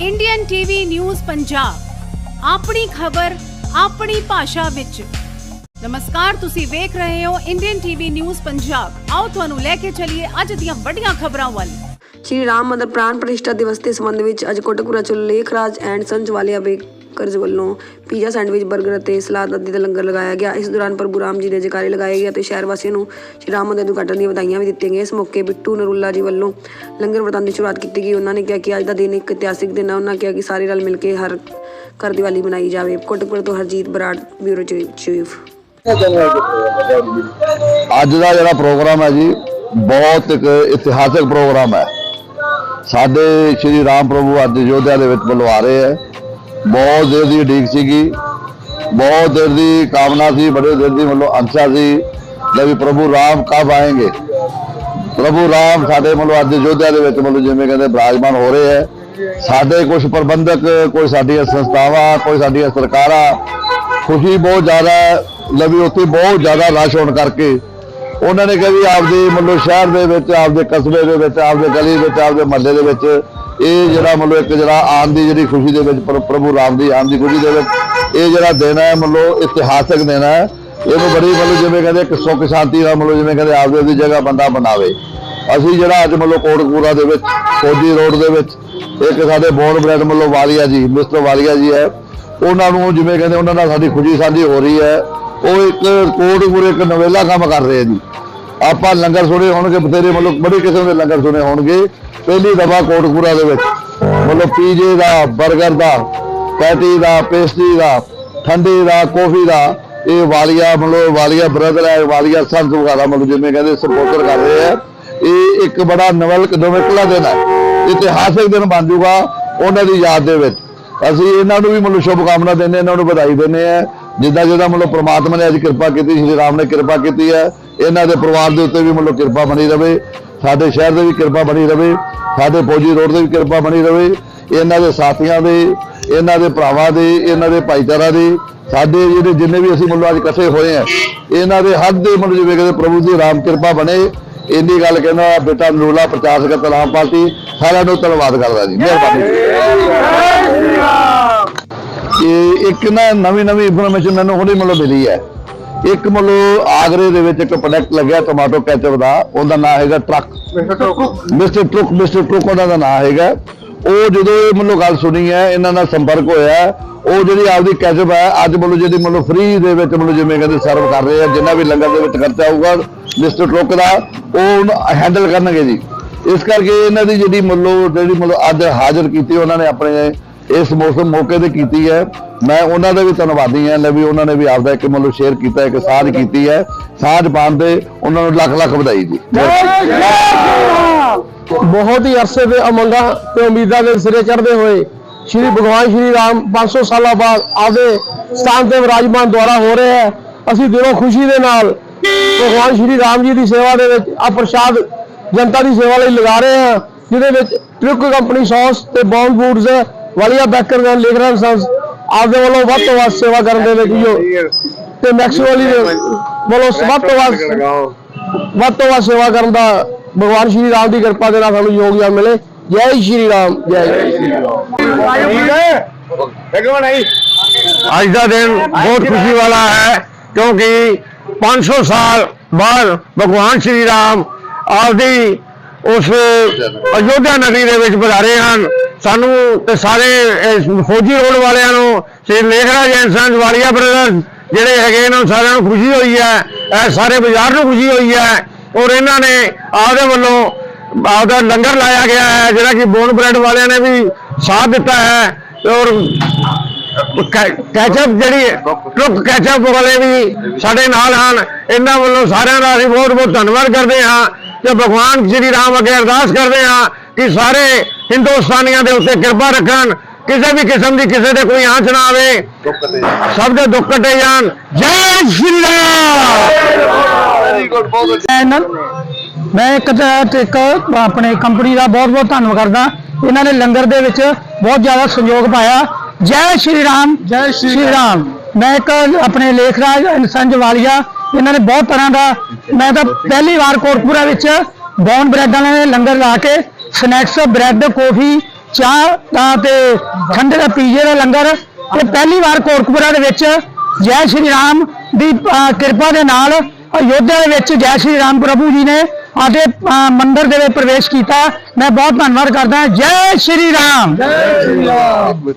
Indian TV news Punjab ਆਪਣੀ ਖਬਰ, ਆਪਣੀ ਭਾਸ਼ਾ ਵਿੱਚ। ਨਮਸਕਾਰ, ਤੁਸੀਂ ਵੇਖ ਰਹੇ ਹੋ ਇੰਡੀਅਨ ਟੀਵੀ ਨਿਊਜ਼ ਪੰਜਾਬ ਆਓ ਤੁਹਾਨੂੰ ਲੈ ਕੇ ਚੱਲੀਏ ਅੱਜ ਦੀਆਂ ਵੱਡੀਆਂ ਖਬਰਾਂ ਵੱਲ। ਸ਼੍ਰੀ ਰਾਮ ਮੰਦਰ ਪ੍ਰਾਣ ਪ੍ਰਤਿਸ਼ਠਾ ਦਿਵਸ ਦੇ ਸੰਬੰਧ ਵਿੱਚ ਅੱਜ ਕੋਟਕਪੂਰਾ ਚ Lekh Raj and sons Walia bakers ਵੱਲੋਂ ਪੀਜ਼ਾ ਸੈਂਡਵਿਚ 버ਗਰ ਅਤੇ ਸਲਾਦ ਆਦਿ ਦਾ ਲੰਗਰ ਲਗਾਇਆ ਗਿਆ। ਇਸ ਦੌਰਾਨ ਪ੍ਰਭੂ ਰਾਮ ਜੀ ਦੇ ਜੈਕਾਰੇ ਲਗਾਏ ਗਏ ਅਤੇ ਸ਼ਹਿਰ ਵਾਸੀਆਂ ਨੂੰ ਸ਼੍ਰੀ ਰਾਮ ਮੰਦਰ ਉਦਘਾਟਨ ਦੀਆਂ ਵਧਾਈਆਂ ਵੀ ਦਿੱਤੀਆਂ ਗਈਆਂ। ਇਸ ਮੌਕੇ ਬਿੱਟੂ ਨਰੁੱਲਾ ਜੀ ਵੱਲੋਂ ਲੰਗਰ ਵਰਤਾਉਣ ਦੀ ਸ਼ੁਰੂਆਤ ਕੀਤੀ ਗਈ। ਉਹਨਾਂ ਨੇ ਕਿਹਾ ਕਿ ਅੱਜ ਦਾ ਦਿਨ ਇੱਕ ਇਤਿਹਾਸਿਕ ਦਿਨ ਹੈ ਉਹਨਾਂ ਕਿਹਾ ਕਿ ਸਾਰੇ ਰਲ ਮਿਲ ਕੇ ਹਰ ਘਰ ਦੀਵਾਲੀ ਮਨਾਈ ਜਾਵੇ। ਕੋਟਕਪੂਰਾ ਤੋਂ ਹਰਜੀਤ ਬਰਾੜ, ਬਿਊਰੋ ਚੀਫ। ਅੱਜ ਦਾ ਜਿਹੜਾ ਪ੍ਰੋਗਰਾਮ ਹੈ ਜੀ, ਬਹੁਤ ਇੱਕ ਇਤਿਹਾਸਕ ਪ੍ਰੋਗਰਾਮ ਹੈ। ਸਾਡੇ ਸ਼੍ਰੀ ਰਾਮ ਪ੍ਰਭੂ ਅੱਜ ਅਯੋਧਿਆ ਦੇ ਵਿੱਚ ਬੁਲਵਾ ਰਹੇ ਹੈ। ਬਹੁਤ ਦੇਰ ਦੀ ਉਡੀਕ ਸੀਗੀ। ਬਹੁਤ ਦੇਰ ਦੀ ਕਾਮਨਾ ਸੀ, ਬੜੇ ਦੇਰ ਦੀ ਮਤਲਬ ਅੰਸ਼ਾ ਸੀ ਲੈ ਵੀ ਪ੍ਰਭੂ ਰਾਮ ਕਬ ਆਏਗੇ। ਪ੍ਰਭੂ ਰਾਮ ਸਾਡੇ ਮਤਲਬ ਅੱਜ ਅਯੋਧਿਆ ਦੇ ਵਿੱਚ ਮਤਲਬ ਜਿਵੇਂ ਕਹਿੰਦੇ ਬਿਰਾਜਮਾਨ ਹੋ ਰਹੇ ਹੈ। ਸਾਡੇ ਕੁਝ ਪ੍ਰਬੰਧਕ, ਕੋਈ ਸਾਡੀਆਂ ਸੰਸਥਾਵਾਂ, ਕੋਈ ਸਾਡੀਆਂ ਸਰਕਾਰਾਂ ਖੁਸ਼ੀ ਬਹੁਤ ਜ਼ਿਆਦਾ ਲਵੀ ਉੱਥੇ ਬਹੁਤ ਜ਼ਿਆਦਾ ਰਸ਼ ਹੋਣ ਕਰਕੇ ਉਹਨਾਂ ਨੇ ਕਿਹਾ ਵੀ ਆਪਦੇ ਮਤਲਬ ਸ਼ਹਿਰ ਦੇ ਵਿੱਚ, ਆਪਦੇ ਕਸਬੇ ਦੇ ਵਿੱਚ, ਆਪਦੇ ਗਲੀ ਵਿੱਚ, ਆਪਦੇ ਮਹੱਲੇ ਦੇ ਵਿੱਚ ਇਹ ਜਿਹੜਾ ਮਤਲਬ ਇੱਕ ਜਿਹੜਾ ਆਨ ਦੀ ਜਿਹੜੀ ਖੁਸ਼ੀ ਦੇ ਵਿੱਚ ਪ੍ਰਭੂ ਰਾਮ ਦੀ ਆਨ ਦੀ ਖੁਸ਼ੀ ਦੇ ਵਿੱਚ ਇਹ ਜਿਹੜਾ ਦਿਨ ਹੈ, ਮਤਲਬ ਇਤਿਹਾਸਕ ਦਿਨ ਹੈ। ਇਹਨੂੰ ਬੜੀ ਮਤਲਬ ਜਿਵੇਂ ਕਹਿੰਦੇ ਇੱਕ ਸੁੱਖ ਸ਼ਾਂਤੀ ਨਾਲ ਮਤਲਬ ਜਿਵੇਂ ਕਹਿੰਦੇ ਆਪਦੇ ਦੀ ਜਗ੍ਹਾ ਬੰਦਾ ਬਣਾਵੇ ਅਸੀਂ ਜਿਹੜਾ ਅੱਜ ਮਤਲਬ ਕੋਟਕਪੂਰਾ ਦੇ ਵਿੱਚ, ਫੌਜੀ ਰੋਡ ਦੇ ਵਿੱਚ ਇੱਕ ਸਾਡੇ ਬੋਨ ਬ੍ਰੈਡ ਮਤਲਬ ਵਾਲੀਆ ਜੀ, ਮਿਸਟਰ ਵਾਲੀਆ ਜੀ ਹੈ। ਉਹਨਾਂ ਨੂੰ ਜਿਵੇਂ ਕਹਿੰਦੇ ਉਹਨਾਂ ਨਾਲ ਸਾਡੀ ਖੁਸ਼ੀ ਸਾਂਝੀ ਹੋ ਰਹੀ ਹੈ। ਉਹ ਇੱਕ ਕੋਟਕਪੂਰੇ ਇੱਕ ਨਵੇਲਾ ਕੰਮ ਕਰ ਰਹੇ ਜੀ। ਆਪਾਂ ਲੰਗਰ ਸੁਣੇ ਹੋਣਗੇ, ਬਥੇਰੇ ਮਤਲਬ ਬੜੇ ਕਿਸਮ ਦੇ ਲੰਗਰ ਸੁਣੇ ਹੋਣਗੇ। ਪਹਿਲੀ ਦਫਾ ਕੋਟਕਪੂਰਾ ਦੇ ਵਿੱਚ, ਮਤਲਬ ਪੀਜੇ ਦਾ 버ਗਰ ਦਾ, ਪੈਟੀ ਦਾ, ਪੇਸਟਰੀ ਦਾ, ਠੰਡੇ ਦਾ, ਕੌਫੀ ਦਾ, ਇਹ ਵਾਲੀਆ ਮਤਲਬ ਵਾਲੀਆ ਬ੍ਰਦਰ ਹੈ, ਵਾਲੀਆ ਸੰਤ ਵਗੈਰਾ ਮਤਲਬ ਜਿਵੇਂ ਕਹਿੰਦੇ ਸਪੋਰਟਰ ਕਰ ਰਹੇ ਆ। ਇਹ ਇੱਕ ਬੜਾ ਨਵਲ ਨਵੇਕਲਾ ਦਿਨ ਹੈ। ਇਤਿਹਾਸਕ ਦਿਨ ਬਣ ਜਾਊਗਾ ਉਹਨਾਂ ਦੀ ਯਾਦ ਦੇ ਵਿੱਚ। ਅਸੀਂ ਇਹਨਾਂ ਨੂੰ ਵੀ ਮਤਲਬ ਸ਼ੁਭ ਕਾਮਨਾ ਦਿੰਦੇ ਇਹਨਾਂ ਨੂੰ ਵਧਾਈ ਦਿੰਦੇ ਆ ਜਿੱਦਾਂ ਜਿੱਦਾਂ ਮਤਲਬ ਪ੍ਰਮਾਤਮਾ ਨੇ ਅੱਜ ਕਿਰਪਾ ਕੀਤੀ, ਸ਼੍ਰੀ ਰਾਮ ਨੇ ਕਿਰਪਾ ਕੀਤੀ ਹੈ, ਇਹਨਾਂ ਦੇ ਪਰਿਵਾਰ ਦੇ ਉੱਤੇ ਵੀ ਮਤਲਬ ਕਿਰਪਾ ਬਣੀ ਰਵੇ, ਸਾਡੇ ਸ਼ਹਿਰ ਦੇ ਵੀ ਕਿਰਪਾ ਬਣੀ ਰਵੇ, ਸਾਡੇ ਫੌਜੀ ਰੋਡ ਦੇ ਵੀ ਕਿਰਪਾ ਬਣੀ ਰਵੇ, ਇਹਨਾਂ ਦੇ ਸਾਥੀਆਂ ਦੇ, ਇਹਨਾਂ ਦੇ ਭਰਾਵਾਂ ਦੇ, ਇਹਨਾਂ ਦੇ ਭਾਈਚਾਰਾ ਦੇ, ਸਾਡੇ ਜਿਹੜੇ ਜਿੰਨੇ ਵੀ ਅਸੀਂ ਮਤਲਬ ਅੱਜ ਇਕੱਠੇ ਹੋਏ ਆ ਇਹਨਾਂ ਦੇ ਹੱਥ ਦੇ ਮਤਲਬ ਜਿਵੇਂ ਕਹਿੰਦੇ ਪ੍ਰਭੂ ਦੀ ਰਾਮ ਕਿਰਪਾ ਬਣੇ, ਇੰਨੀ ਗੱਲ ਕਹਿੰਦਾ ਬੇਟਾ ਨਰੂਲਾ ਪ੍ਰਚਾਰ ਸਕਤ ਆਮ ਪਾਰਟੀ ਸਾਰਿਆਂ ਨੂੰ ਧੰਨਵਾਦ ਕਰਦਾ ਜੀ, ਮਿਹਰਬਾਨੀ। ਇਹ ਇੱਕ ਨਾ ਨਵੀਂ ਨਵੀਂ ਇਨਫੋਰਮੇਸ਼ਨ ਮੈਨੂੰ ਹੁਣੇ ਮਤਲਬ ਮਿਲੀ ਹੈ। ਇੱਕ ਮਤਲਬ ਆਗਰੇ ਦੇ ਵਿੱਚ ਇੱਕ ਪ੍ਰੋਡਕਟ ਲੱਗਿਆ ਟੋਮਾਟੋ ਕੈਚਅਪ ਦਾ ਉਹਦਾ ਨਾਮ ਹੈਗਾ truck mister truck mister truck ਉਹਦਾ ਨਾਮ ਹੈਗਾ। ਉਹ ਜਦੋਂ ਇਹ ਮਤਲਬ ਗੱਲ ਸੁਣੀ ਹੈ ਇਹਨਾਂ ਨਾਲ ਸੰਪਰਕ ਹੋਇਆ ਉਹ ਜਿਹੜੀ ਆਪਦੀ ਕੈਚਅਪ ਹੈ ਅੱਜ ਮਤਲਬ ਜਿਹੜੀ ਮਤਲਬ ਫ੍ਰੀ ਦੇ ਵਿੱਚ ਮਤਲਬ ਜਿਵੇਂ ਕਹਿੰਦੇ ਸਰਵ ਕਰ ਰਹੇ ਆ ਜਿੰਨਾ ਵੀ ਲੰਗਰ ਦੇ ਵਿੱਚ ਖਰਚਾ ਹੋਊਗਾ ਮਿਸਟਰ ਟਰੱਕ ਦਾ ਉਹ ਹੈਂਡਲ ਕਰਨਗੇ ਜੀ। ਇਸ ਕਰਕੇ ਇਹਨਾਂ ਦੀ ਜਿਹੜੀ ਮਤਲਬ ਜਿਹੜੀ ਮਤਲਬ ਅੱਜ ਹਾਜ਼ਰ ਕੀਤੀ ਉਹਨਾਂ ਨੇ ਆਪਣੇ ਇਸ ਮੌਸਮ ਮੌਕੇ ਤੇ ਕੀਤੀ ਹੈ। ਮੈਂ ਉਹਨਾਂ ਦਾ ਵੀ ਧੰਨਵਾਦੀ ਹਾਂ ਲੈ ਵੀ ਉਹਨਾਂ ਨੇ ਵੀ ਆਪਦਾ ਇੱਕ ਮਤਲਬ ਸ਼ੇਅਰ ਕੀਤਾ ਇੱਕ ਸਾਂਝ ਕੀਤੀ ਹੈ। ਸਾਂਝ ਪਾਉਣ ਤੇ ਉਹਨਾਂ ਨੂੰ ਲੱਖ ਲੱਖ ਵਧਾਈ ਜੀ। ਬਹੁਤ ਹੀ ਅਰਸੇ ਦੇ ਅਮੰਗਾ ਤੇ ਉਮੀਦਾਂ ਦੇ ਸਿਰੇ ਚੜ੍ਹਦੇ ਹੋਏ ਸ਼੍ਰੀ ਭਗਵਾਨ ਸ਼੍ਰੀ ਰਾਮ 500 ਸਾਲਾਂ ਬਾਅਦ ਆਪਦੇ ਸਥਾਨ ਤੇ ਵਿਰਾਜਮਾਨ ਦੁਆਰਾ ਹੋ ਰਹੇ ਹੈ। ਅਸੀਂ ਦਿਲੋਂ ਖੁਸ਼ੀ ਦੇ ਨਾਲ ਭਗਵਾਨ ਸ਼੍ਰੀ ਰਾਮ ਜੀ ਦੀ ਸੇਵਾ ਦੇ ਵਿੱਚ ਆ ਪ੍ਰਸ਼ਾਦ ਜਨਤਾ ਦੀ ਸੇਵਾ ਲਈ ਲਗਾ ਰਹੇ ਹਾਂ ਜਿਹਦੇ ਵਿੱਚ ਟਰੁੱਕ ਕੰਪਨੀ ਸੌਸ ਤੇ ਬੌਨ ਫੂਡਸ ਵਾਲੀਆ ਬੈਕਰ ਦਾ ਲੇਖਰਾਂ ਸੰਸ ਆਪਦੇ ਵੱਲੋਂ ਵੱਧ ਤੋਂ ਵੱਧ ਸੇਵਾ ਕਰਨ ਦੇ ਵਿੱਚ ਜੋ ਤੇ ਮੈਕਸਵਾਲੀ ਦੇ ਵੱਲੋਂ ਵੱਧ ਤੋਂ ਵੱਧ ਵੱਧ ਤੋਂ ਵੱਧ ਸੇਵਾ ਕਰਨ ਦਾ ਭਗਵਾਨ ਸ਼੍ਰੀ ਰਾਮ ਦੀ ਕਿਰਪਾ ਦੇ ਨਾਲ ਸਾਨੂੰ ਯੋਗਦਾਨ ਮਿਲੇ। ਜੈ ਸ਼੍ਰੀ ਰਾਮ ਜੈ ਸ਼੍ਰੀ ਰਾਮ। ਅੱਜ ਦਾ ਦਿਨ ਬਹੁਤ ਖੁਸ਼ੀ ਵਾਲਾ ਹੈ ਕਿਉਂਕਿ 500 ਸਾਲ ਬਾਅਦ ਭਗਵਾਨ ਸ਼੍ਰੀ ਰਾਮ ਆਪਦੀ ਉਸ ਅਯੋਧਿਆ ਨਗਰੀ ਦੇ ਵਿੱਚ ਪਧਾਰੇ ਹਨ। ਸਾਨੂੰ ਤੇ ਸਾਰੇ ਫੌਜੀ ਰੋਡ ਵਾਲਿਆਂ ਨੂੰ, ਸ੍ਰੀ ਲੇਖਰਾਜ ਐਂਡ ਸੰਸ ਵਾਲੀਆ ਬ੍ਰਦਰਸ ਜਿਹੜੇ ਹੈਗੇ ਇਹਨਾਂ ਨੂੰ ਸਾਰਿਆਂ ਨੂੰ ਖੁਸ਼ੀ ਹੋਈ ਹੈ। ਇਹ ਸਾਰੇ ਬਾਜ਼ਾਰ ਨੂੰ ਖੁਸ਼ੀ ਹੋਈ ਹੈ। ਔਰ ਇਹਨਾਂ ਨੇ ਆਪਦੇ ਵੱਲੋਂ ਆਪਦਾ ਲੰਗਰ ਲਾਇਆ ਗਿਆ ਹੈ, ਜਿਹੜਾ ਕਿ ਬੋਨ ਬ੍ਰੈਡ ਵਾਲਿਆਂ ਨੇ ਵੀ ਸਾਥ ਦਿੱਤਾ ਹੈ। ਔਰ ਕੈ- ਕੈਚਅਪ ਜਿਹੜੀ ਟਰੁੱਕ ਕੈਚਅਪ ਵਾਲੇ ਵੀ ਸਾਡੇ ਨਾਲ ਹਨ। ਇਹਨਾਂ ਵੱਲੋਂ ਸਾਰਿਆਂ ਦਾ ਅਸੀਂ ਬਹੁਤ ਬਹੁਤ ਧੰਨਵਾਦ ਕਰਦੇ ਹਾਂ। ਤੇ ਭਗਵਾਨ ਸ਼੍ਰੀ ਰਾਮ ਅੱਗੇ ਅਰਦਾਸ ਕਰਦੇ ਹਾਂ ਕਿ ਸਾਰੇ ਹਿੰਦੁਸਤਾਨੀਆਂ ਦੇ ਉੱਤੇ ਕਿਰਪਾ ਰੱਖਣ ਕਿਸੇ ਵੀ ਕਿਸਮ ਦੀ ਕਿਸੇ ਦੇ ਕੋਈ ਆਂਚ ਨਾ ਆਵੇ। ਸਭ ਦੇ ਦੁੱਖ ਕੱਟੇ ਜਾਣ। ਜੈ ਸ਼੍ਰੀ ਰਾਮ! ਮੈਂ ਇੱਕ ਇੱਕ ਆਪਣੇ ਕੰਪਨੀ ਦਾ ਬਹੁਤ ਬਹੁਤ ਧੰਨਵਾਦ ਕਰਦਾ। ਇਹਨਾਂ ਨੇ ਲੰਗਰ ਦੇ ਵਿੱਚ ਬਹੁਤ ਜ਼ਿਆਦਾ ਸਹਿਯੋਗ ਪਾਇਆ। ਜੈ ਸ਼੍ਰੀ ਰਾਮ! ਜੈ ਸ਼੍ਰੀ ਰਾਮ। ਮੈਂ ਇੱਕ ਆਪਣੇ ਲੇਖਰਾਜ ਸੰਜ ਵਾਲੀਆ ਇਹਨਾਂ ਨੇ ਬਹੁਤ ਤਰ੍ਹਾਂ ਦਾ ਮੈਂ ਤਾਂ ਪਹਿਲੀ ਵਾਰ ਕੋਟਪੂਰਾ ਵਿੱਚ ਬੌਨ ਬ੍ਰੈਡ ਵਾਲਿਆਂ ਨੇ ਲੰਗਰ ਲਾ ਕੇ ਸਨੈਕਸ ਬ੍ਰੈਡ ਕੌਫੀ ਚਾਹ ਤਾਂ ਤੇ ਠੰਡੇ ਦਾ ਪੀਜੇ ਦਾ ਲੰਗਰ ਤੇ ਪਹਿਲੀ ਵਾਰ ਕੋਟਕਪੂਰਾ ਦੇ ਵਿੱਚ ਜੈ ਸ਼੍ਰੀ ਰਾਮ ਦੀ ਕਿਰਪਾ ਦੇ ਨਾਲ ਅਯੋਧਿਆ ਦੇ ਵਿੱਚ ਜੈ ਸ਼੍ਰੀ ਰਾਮ ਪ੍ਰਭੂ ਜੀ ਨੇ ਆਦੇ ਮੰਦਰ ਦੇ ਵਿੱਚ ਪ੍ਰਵੇਸ਼ ਕੀਤਾ। ਮੈਂ ਬਹੁਤ ਧੰਨਵਾਦ ਕਰਦਾ ਜੈ ਜੈ ਸ਼੍ਰੀ ਰਾਮ! ਜੈ ਸ਼੍ਰੀ ਰਾਮ!